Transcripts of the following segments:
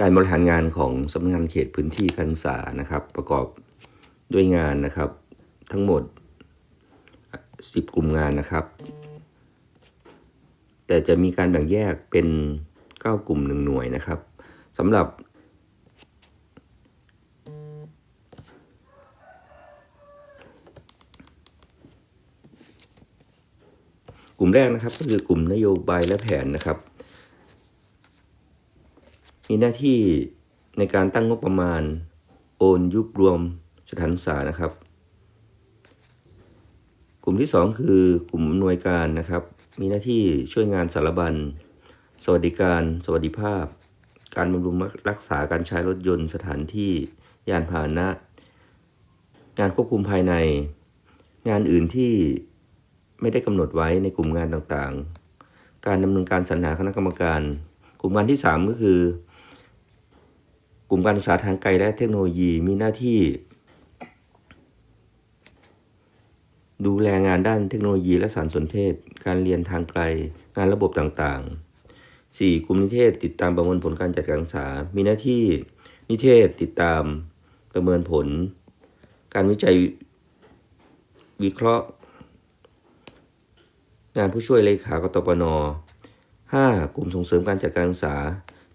การบริหารงานของสำนักงานเขตพื้นที่การศึกษานะครับ ประกอบด้วยงานนะครับ ทั้งหมด 10 กลุ่มงานนะครับ แต่จะมีการแบ่งแยกเป็น 9 กลุ่ม 1 หน่วยนะครับสำหรับกลุ่มแรกนะครับก็คือกลุ่มนโยบายและแผนนะครับ มีหน้าที่ในการตั้งงบประมาณ โอนยุบรวมสถานศึกษานะครับ กลุ่มที่ 2 คือกลุ่มอำนวยการนะครับ มีหน้าที่ช่วยงานสารบัญ สวัสดิการ สวัสดิภาพ การบำรุงรักษาการใช้รถยนต์สถานที่ยานพาหนะ งานควบคุมภายใน งานอื่นที่ไม่ได้กำหนดไว้ในกลุ่มงานต่างๆ การดำเนินการสรรหาคณะกรรมการ กลุ่มงานที่ 3 ก็คือ กลุ่มการศึกษาทางไกลและเทคโนโลยีมีหน้าที่ ดูแลงานด้านเทคโนโลยีและสารสนเทศ การเรียนทางไกล งานระบบต่างๆ 4. กลุ่มนิเทศติดตามประเมินผลการจัดการศึกษา มีหน้าที่นิเทศติดตามประเมินผล การวิจัยวิเคราะห์ งานผู้ช่วยเลขากตปน 5. กลุ่มส่งเสริมการจัดการศึกษา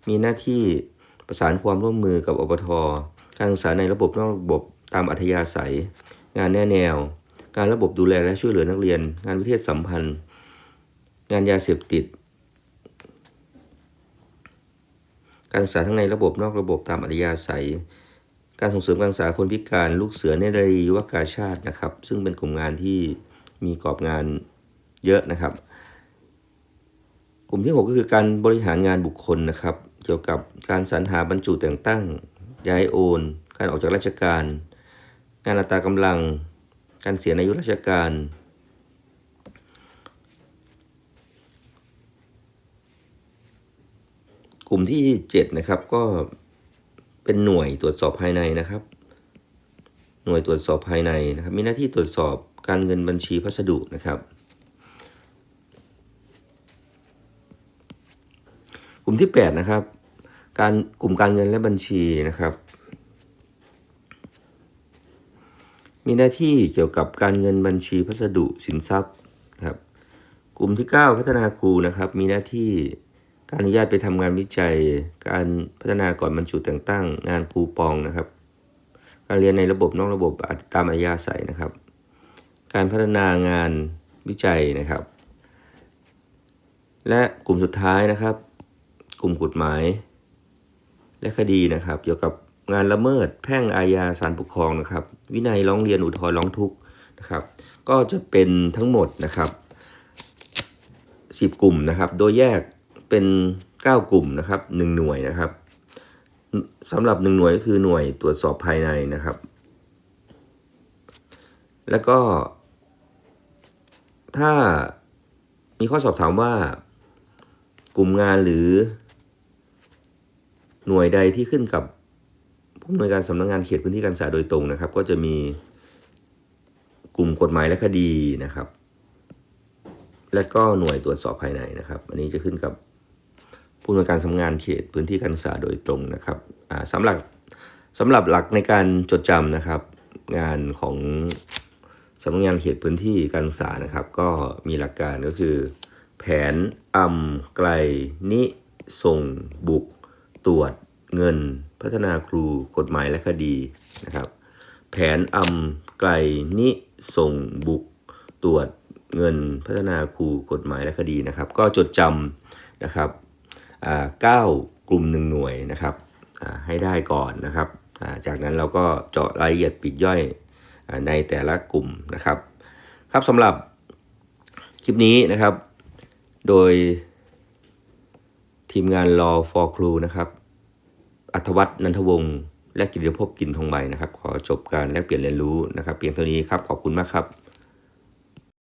มีหน้าที่ ประสานความร่วมมือกับอบทการศึกษาในระบบนอกระบบตามอัธยาศัย งานแน่แนว การระบบดูแลและช่วยเหลือนักเรียน งานวิเทศสัมพันธ์ งานยาเสพติด การศึกษาทั้งในระบบนอกระบบตามอัธยาศัย การส่งเสริมการศึกษาคนพิการลูกเสือเนตรีวกาชาตินะครับ ซึ่งเป็นกลุ่มงานที่มีกรอบงานเยอะนะครับ กลุ่มที่ 6 ก็คือการบริหารงานบุคคลนะครับ เกี่ยวกับการสรรหาบรรจุแต่งตั้ง ย้ายโอน การออกจากราชการ งานอัตรากำลัง การเสียอายุราชการ กลุ่มที่ 7 นะครับก็เป็นหน่วยตรวจสอบภายในนะครับ หน่วยตรวจสอบภายในนะครับ มีหน้าที่ตรวจสอบการเงินบัญชีพัสดุนะครับ ลุ่มที่ 8 นะครับ การกลุ่มการเงินและบัญชีนะครับ มีหน้าที่เกี่ยวกับการเงินบัญชีพัสดุสินทรัพย์ครับ กลุ่มที่ 9 พัฒนาครูนะครับ มีหน้าที่การอนุญาตไปทำงานวิจัย การพัฒนาก่อนบรรจุแต่งตั้งงานครูปองนะครับ การเรียนในระบบนอกระบบตามอัธยาศัยนะครับ การพัฒนางานวิจัยนะครับ และกลุ่มสุดท้ายนะครับ กลุ่มกฎหมาย และคดีนะครับ เกี่ยวกับงานละเมิดแพ่งอาญาศาลปกครองนะครับ วินัยร้องเรียนอุทธรณ์ร้องทุกข์นะครับ ก็จะเป็นทั้งหมดนะครับสิบกลุ่มนะครับ โดยแยกเป็นเก้ากลุ่มนะครับหนึ่งหน่วยนะครับสำหรับหนึ่งหน่วยก็คือหน่วยตรวจสอบภายในนะครับ แล้วก็ ถ้ามีข้อสอบถามว่า กลุ่มงานหรือ หน่วยใดที่ขึ้นกับผู้อำนวยการสำนักงงานเขตพื้นที่การศึกษาโดยตรงนะครับ ก็จะมีกลุ่มกฎหมายและคดีนะครับ และก็หน่วยตรวจสอบภายในนะครับ อันนี้จะขึ้นกับผู้อำนวยการสำนักงานเขตพื้นที่การศึกษาโดยตรงนะครับสำหรับสำหรับหลักในการจดจำนะครับ งานของสำนักงานเขตพื้นที่การศึกษานะครับ ก็มีหลักการก็คือ แผนอำไกลนิส่งบุก ตรวจเงิน พัฒนาครูกฎหมายและคดีนะครับ แผนอำไกลนิส่งบุกตรวจเงินพัฒนาครูกฎหมายและคดีนะครับ ก็จดจำนะครับเก้ากลุ่มหนึ่งหน่วยนะครับให้ได้ก่อนนะครับ จากนั้นเราก็เจาะรายละเอียดปลีกย่อยในแต่ละกลุ่มนะครับ ครับสำหรับคลิปนี้นะครับ โดย ทีมงานรอ for ครูนะครับอัธวัฒนันทวงศ์และกิติภพกินทองใบนะครับ ขอจบการแลกเปลี่ยนเรียนรู้นะครับ เพียงเท่านี้ครับ ขอบคุณมากครับ